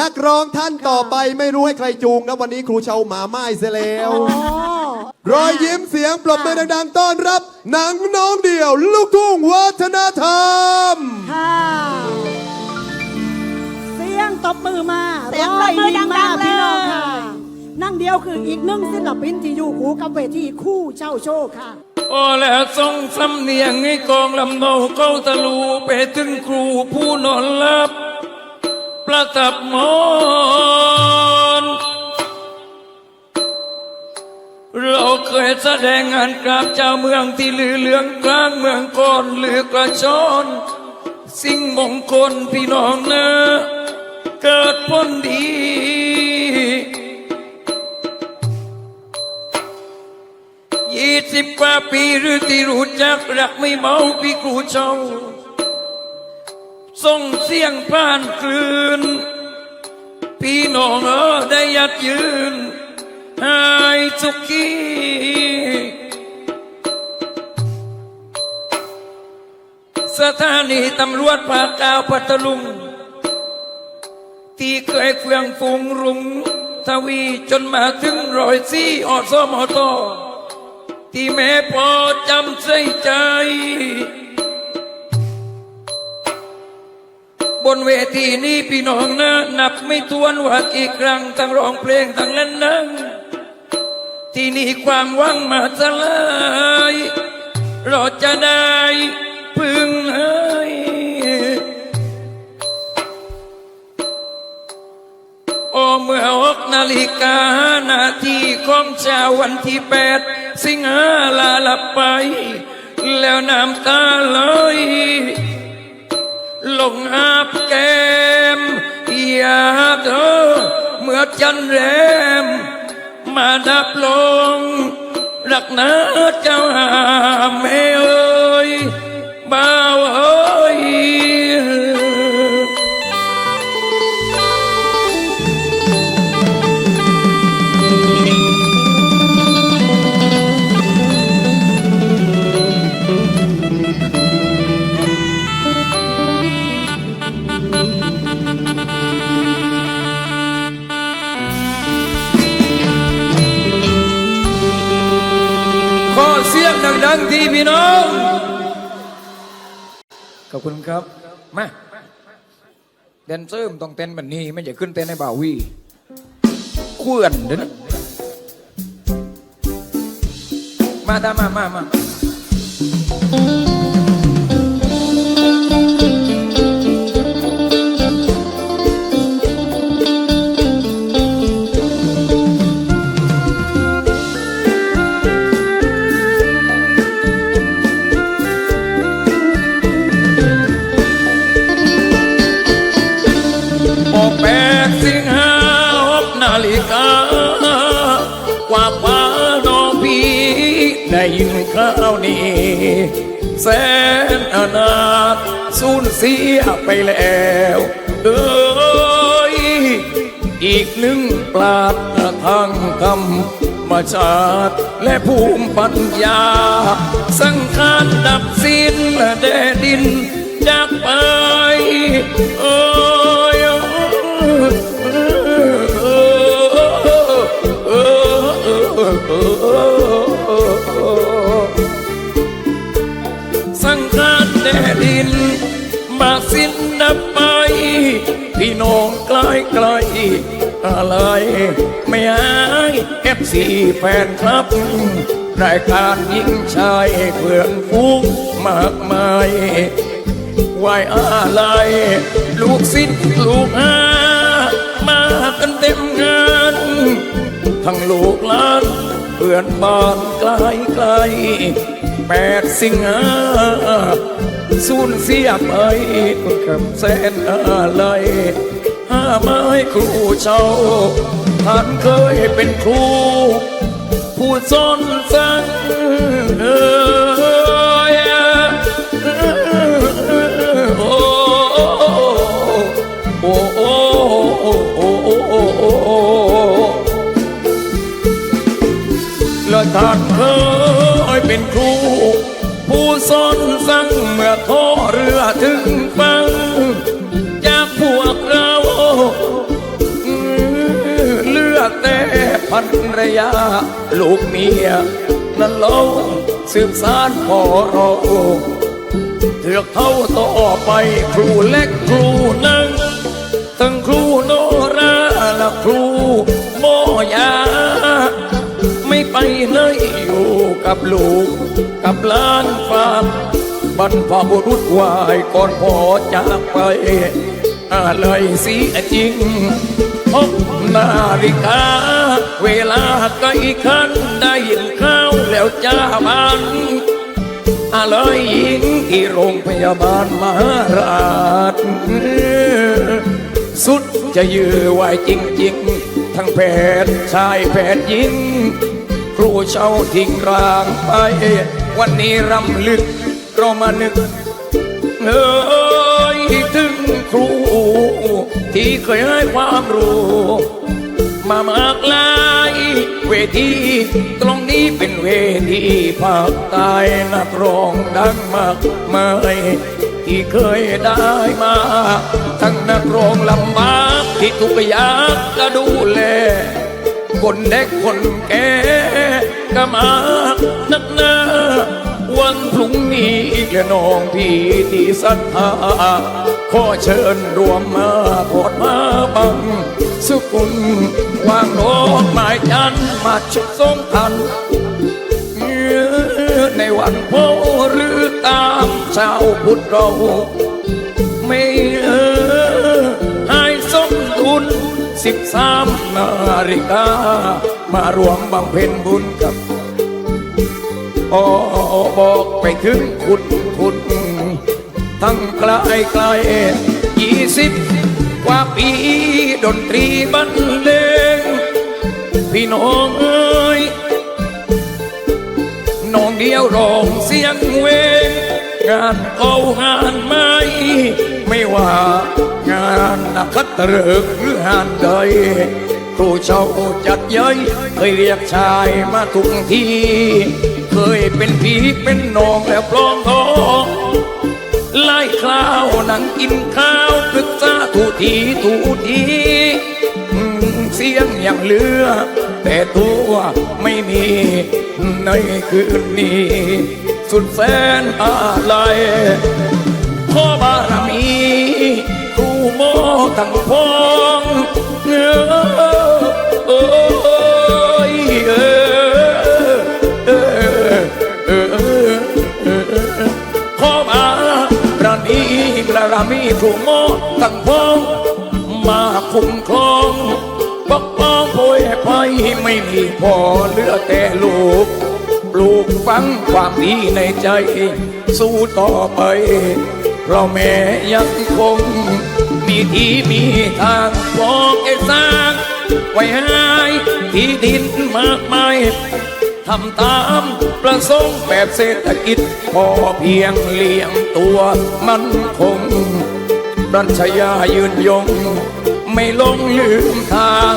นักร้องท่านต่อไปไม่รู้ให้ใครจูงนะวันนี้ครูเชาหมาไม้เสียแล้วโอ้รอยยิ้มเสียงปรบมือดังๆต้อนรับหนังน้องเดี่ยว ลูกทุ่งวัฒนธรรม ค่ะ เสียงตบมือมาเสียงปรบมือดังๆรอยยิ้มมาพี่น้องเลยค่ะ นั่งเดียวคืออีกหนึ่งศิลปินที่อยู่คู่กับเวทีคู่เจ้าโชคค่ะ โอ้แล้วทรงสำเนียงให้กองลำโนเข้าตะลูไปถึงครูผู้นอนหลับ ประทับมนเราเคยแสดงงานกราบเจ้าเมืองที่ลือเลืองกลางเมืองก่อนลือกระชอน สิ่งมงคลพี่น้องเนะเกิดผลดี ยี่สิบกว่าปีหรือที่รู้จักรักไม่เมาพี่ครูเจ้า ส่งเสียงผ่านคลืนพี่น้องเออได้ยัดยืนหายสุขีสถานีตำรวจภาคเก้าพัทลุง ที่เคยเฟื่องฟูงรุงทวีจนมาถึงรอยซี่อสมทที่แม่พอจำใส่ใจ นเวทีนี้พี่น้องนะนับไม่ถ้วนว่ากี่ครั้งทั้งร้องเพลงทั้งเล่นนังที่นี่ความหวังมาสลายเราจะได้พึ่งเอ้โอเมื่อหกนาฬิกานาทีของเช้าวันที่แปดสิงหาลาลับไป แล้วน้ำตาไหล ลงอาบแก้มอยากเธอเมื่อจันแรม มาดับลง รักนะเจ้าหาแม่เอ้ยบ้า คุณครับ มาแดนเซอร์มต้องเต้นแบบนี้ไม่ใช่ขึ้นเต้นในบ่าวีเคลื่อนเด้อนะมาตามมามามา ยินข่าวนี้แสนอนาถสูญเสียไปแล้วเอ้ยอีกหนึ่งปราดทางธรรมชาติและภูมิปัญญา สังขารดับสิ้นและแดดินจากไปเอ้ พี่น้องใกล้ไกลอะไรไม่หายเอฟซีแฟนคลับ รายการยิ่งชายเพื่อนฟูงมากมายไหวอะไร ลูกศิษย์ลูกหามากันเต็มงาน ทั้งลูกหลานเพื่อนบ้านไกลไกลแปดสิงหา สูญเสียไปกับแสนอะไรห้าไม้ครูเจ้าท่านเคยเป็นครู ผู้สอนสั่ง ยา ลูกเมีย นั้นเล่าสืบสานพ่อเราเถือกเท่าต่อไปครูเล็กครูนั่งทั้งครูโนราและครูโมยา ไม่ไปไหนอยู่กับลูก กับหลานฝากบรรพบุรุษวายก่อนพ่อจากไปอะไรสียจริง พบนาฬิกา เวลาใกล้คันได้ยินข้าวแล้วจ้าบันอะไรหญิงที่โรงพยาบาลมหาราช สุดจะยื้อไหวจริงๆ ทั้งแพทย์ชายแพทย์หญิง ครูเช่าทิ้งร่างไป วันนี้รำลึกเรามานึกเอ่ยถึงครู ที่เคยให้ความรู้ มามากลายเวที ตรงนี้เป็นเวทีภาคใต้นักร้องดังมากมายที่เคยได้มา ทั้งนักร้องลำบากที่ทุกยางก็ดูแล คนเด็กคนแก่ก็มานักหนา วันพรุ่งนี้และน้องพี่ที่ศรัทธาขอเชิญรวมมาโปรดมาบังสุกุลวางดอกไม้จันมาชุบทรงทันในวันโพหรือตามชาวพุทธเรา ไม่เออให้สมดุลสิบสามนาฬิกามารวมบำเพ็ญบุญกับ ออบอกไปถึงคุณคุณทั้งไกลไกลยี่สิบกว่าปีดนตรีบรรเลงพี่น้องเอ้ยน้องเดียวร้องเสียงเวงงานเอางานไม่ ไม่ว่างานนักขัตฤกหรืองานใดครูเช่าจัดย้ยเคยเรียกชายมาทุกที เคยเป็นพี่เป็นน้องแล้วปลองทองไล่คราวนั่งกินข้าวปรึกษาทุทีทุทีเสียงอย่างเลือ แต่ตัวไม่มีในคืนนี้ สุดแสนอะไรพ่อบารมีครูโมทั้งพองเออ มีครูโมทั้งพองมาคุ้มครองปกป้องโพยไปไม่มีพอเหลือแต่ลูก ปลูกฝังความดีในใจ สู้ต่อไป เราแม่ยังคง มีที่มีทางบอกให้สร้าง ไว้ให้ที่ดินมากมาย ทำตามประสงค์แบบเศรษฐกิจ พอเพียงเลี้ยงตัวมันคงรัชญายืนยง ไม่ลงลืมทาง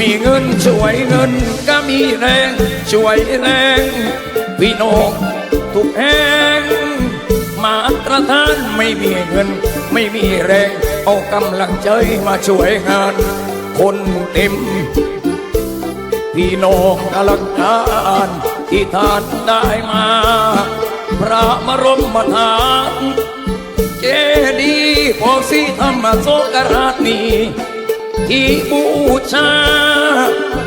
มีเงินช่วยเงินก็มีแรงช่วยแรงพี่น้องทุกแห่งมาตรฐานไม่มีเงิน ไม่มีแรง เอากำลังใจมาช่วยงาน คนเต็ม พี่น้องอลังการที่ท่านได้มา พระมรมธาตุเจดีย์พอสีธรรมโสกราชนีที่บูชา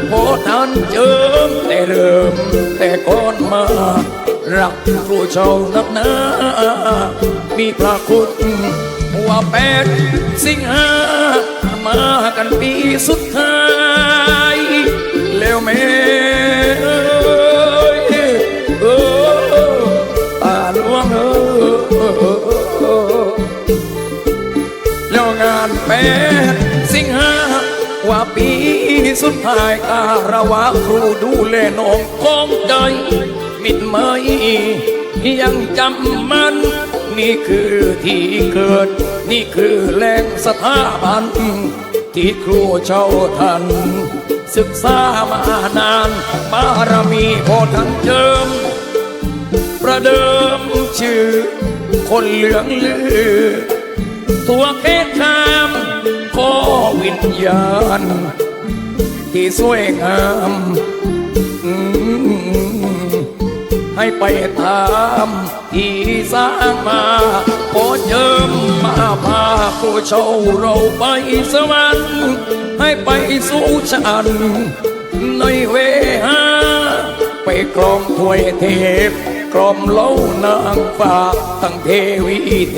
พอท่านเจิมแต่เริ่มแต่ก่อนมา รักครูเจ้านักหนามีพระคุณว่าแปดสิงหามากันปีสุดท้าย สุดท้ายการาวะครูดูแลน้องของใจมิดไหมยังจำมัน นี่คือที่เกิด นี่คือแหล่งสถาบัน ที่ครูเจ้าท่านศึกษามานานบารมีพอทั้งเจิม ประเดิมชื่อ คนเหลืองลือ ตัวเพชรคามขอวิญญาณ ที่สวยงามให้ไปตามที่สร้างมาโปรดเยิมมาพาผู้เช่าเราไปสวรรค์ให้ไปสู่ฉันในเวหาไปกรองถ้วยเทพกรอมเล่านางฟ้าทั้งเทวีเท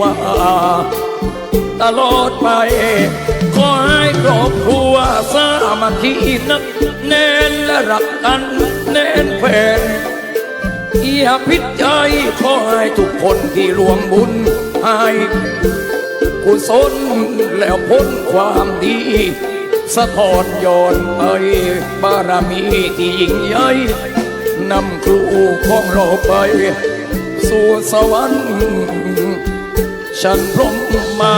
วาตลอดไป ขอให้ครอบครัวสามัคคีนักแน่นและรักกันแน่นแฟนอย่าพิดใจขอให้ทุกคนที่รวมบุญให้กุศลแล้วพ้นความดี สะท้อนย้อนไปบารมีที่ยิ่งใหญ่นำครูของเราไป สู่สวรรค์ฉันพรหมมา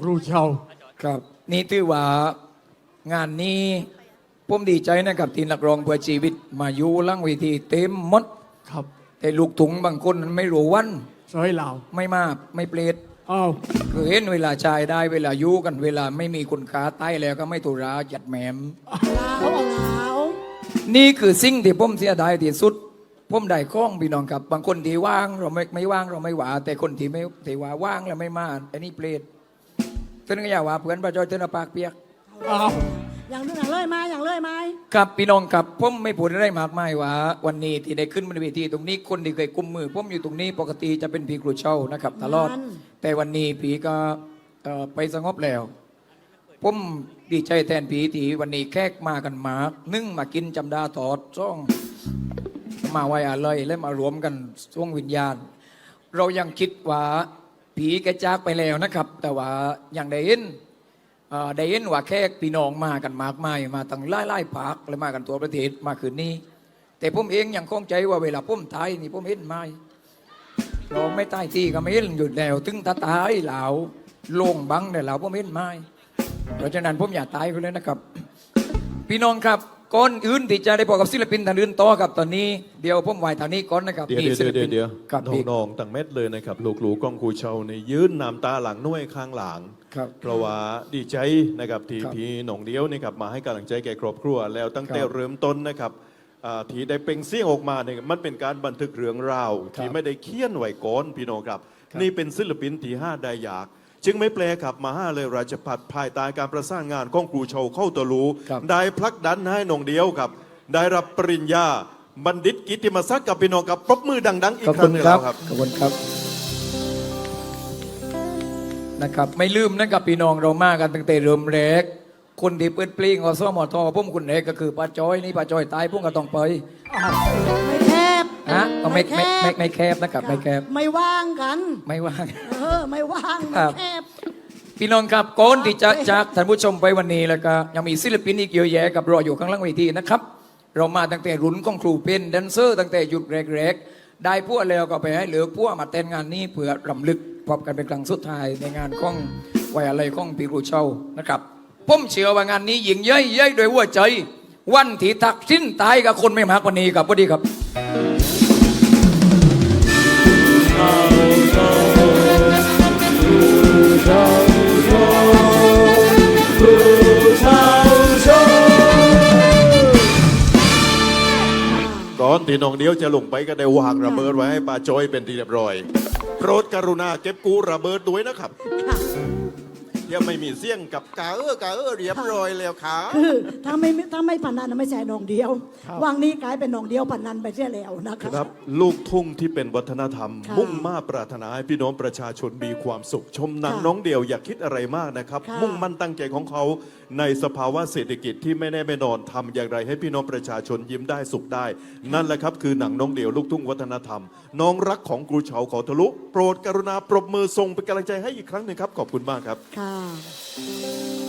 ครูเชาครับ นี่ถือว่างานนี้ผมดีใจนะครับที่นักร้องเพื่อชีวิต มาอยู่หลังเวทีเต็มหมดครับแต่ลูกถุงบางคนไม่รู้วันซอยเหล่าไม่มาไม่เปลดอ้าวคือเห็นเวลาชายได้เวลาอยู่กันเวลาไม่มีคุณค้าใต้แล้วก็ไม่ตุราจัดแหมมลาวเอาลาวนี่คือสิ่งที่ผมเสียดายที่สุดผมได้ข้องพี่น้องครับ บางคนที่ว่างเราไม่ไม่ว่างเราไม่หวา แต่คนที่ไม่ที่ว่าว่างแล้วไม่มาอันนี้เปรต เต้นก็อย่าว่าเพื่อนประจอยเต้นเอาปากเปียก อ้าวอย่างนู้นอย่างเลยไหมาอย่างเลยไหมครับพี่น้องครับผมไม่พูดอะไรมากมายว่า วันนี้ที่ได้ขึ้นบนเวทีตรงนี้คนที่เคยกุมมือผมอยู่ตรงนี้ปกติจะเป็นผีครูเช่านะครับตลอด แต่วันนี้ผีก็เอ่อไปสงบแล้ว ผมดีใจแทนผีที่วันนี้แขกมากันมากนึ่งมากินจำดาถอดซ่องมาไว้อะไรและมารวมกันช่วงวิญญาณ เรายังคิดว่า ผีแกจากไปแล้วนะครับ แต่ว่ายังได้เห็นได้เห็นว่าแขกพี่น้องมากันมากมายมาตั้งไล่ไล่ๆปากและมากันตัวประเทศมาคืนนี้ แต่ผมเองยังคงใจว่าเวลาผมตายนี่ผมเห็นไหมเราไม่ตายที่ก็ไม่เห็นอยู่แล้วถึงตาตายเหลาลงบังเนี่ยเราผมเห็นไหมเพราะฉะนั้นผมอย่าตายไปเลยนะครับ พี่น้องครับ ก่อนอื่นที่จะได้พบกับศิลปินท่านอื่นต่อครับตอนนี้เดี๋ยวผมไหวทางนี้ก่อนนะครับเดี๋ยวนี่เดี๋ยวศิลเดี๋ปิยวนเดี๋ยวครับน้พี่องๆต่างเม็ดเลยนะครับ ลูกหลูกองครูเชาในยืนน้ำตาหลังน้วยข้างหลัง ครับ เพราะว่าดีใจนะครับที่ครับพี่หนองเดียวนะครับมาให้กำลังใจแก่ครอบครัวแล้วตั้งแต่ครับเริ่มต้นนะครับอ่าที่ได้เปล่งเสียงออกมาเนี่ยมันเป็นการบันทึกเรื่องราวครับที่ไม่ได้เคียนไว้ก่อนพี่น้องครับ ครับ นี่เป็นศิลปินที่ห้าได้อยาก จึงไม่แปลครับมาห้าเลยราชพัฒภายใต้การประสานงานของครูเชาเข้าตัวรู้ครับ ได้พลักดันให้หนองเดียวครับ ได้รับปริญญาบัณฑิตกิตติมศักดิ์กับพี่น้องกับปรบมือดัง ๆ อีขอกบคคุรั้ณงหนึงครับแล้วครับ ขอบคุณครับนะครับ ไม่ลืมนะครับพี่น้องเรามากันตั้งแต่เริ่มแรก คนที่เปิดปลิงอสมทพุ่มคุณเอกก็คือป้าจอยนี่ป้าจอยตายพุ่มก็ต้องไป ไม่แคบฮะก็ไม่ไม่ไม่ไม่แคบนะครับไม่แคบไม่ว่างกัน ไม่ว่าง เออ ไม่ว่างครัไม่บแคบพี่น้องครับก่อนที่จะจากท่านผู้ชมไปวันนี้แล้วก็ยังมีศิลปินอีกเยอะแยะกับรออยู่ข้างล่างเวทีนะครับ เรามาตั้งแต่รุ่นของครูเป็นแดนเซอร์ตั้งแต่หยุดแรกๆ ได้พวกแล้วก็ไปให้เหลือพวกมาเต้นงานนี้เพื่อรำลึกพบกันเป็นครั้งสุดท้ายในงานของไว้อะไรของปีครูเช่านะครับผมเชื่อว่างานนี้ยิ่งใหญ่ใหญ่โดวยหัวใจ วันที่ทักสิ้นตายกับคนไม่มากกว่านี้ครับพอดีครับก่ อนที่น้องเดียวจะลงไปก็ได้วางระเบิดไว้ให้ป้าจอยเป็นที่เรียบร้อย โปรดกรุณาเก็บกู้ระเบิดด้วยนะครับ ค่ะยังไม่มีเสียงกับกาเออกาเออเรียบร้อยแล้วครับคือถ้าไม่ถ้าไม่พนันไม่ใช่นองเดียววางนี้กลายเป็นนองเดียวพนันไปเสียแล้วนะคะครับลูกทุ่งที่เป็นวัฒนธรรม ค่ะมุ่งมาปรารถนาให้พี่น้องประชาชนมีความสุข ชมหนังค่ะน้องเดียวอย่าคิดอะไรมากนะครับ ค่ะ มุ่งมั่นตั้งใจของเขา ในสภาวะเศรษฐกิจที่ไม่แน่ไม่นอนทำอย่างไรให้พี่น้องประชาชนยิ้มได้สุขได้ นั่นแหละครับคือหนังน้องเดี่ยวลูกทุ่งวัฒนธรรม น้องรักของครูเฉาขอทะลุ โปรดกรุณาปรบมือส่งเป็นกำลังใจให้อีกครั้งหนึ่งครับขอบคุณมากครับ ค่ะ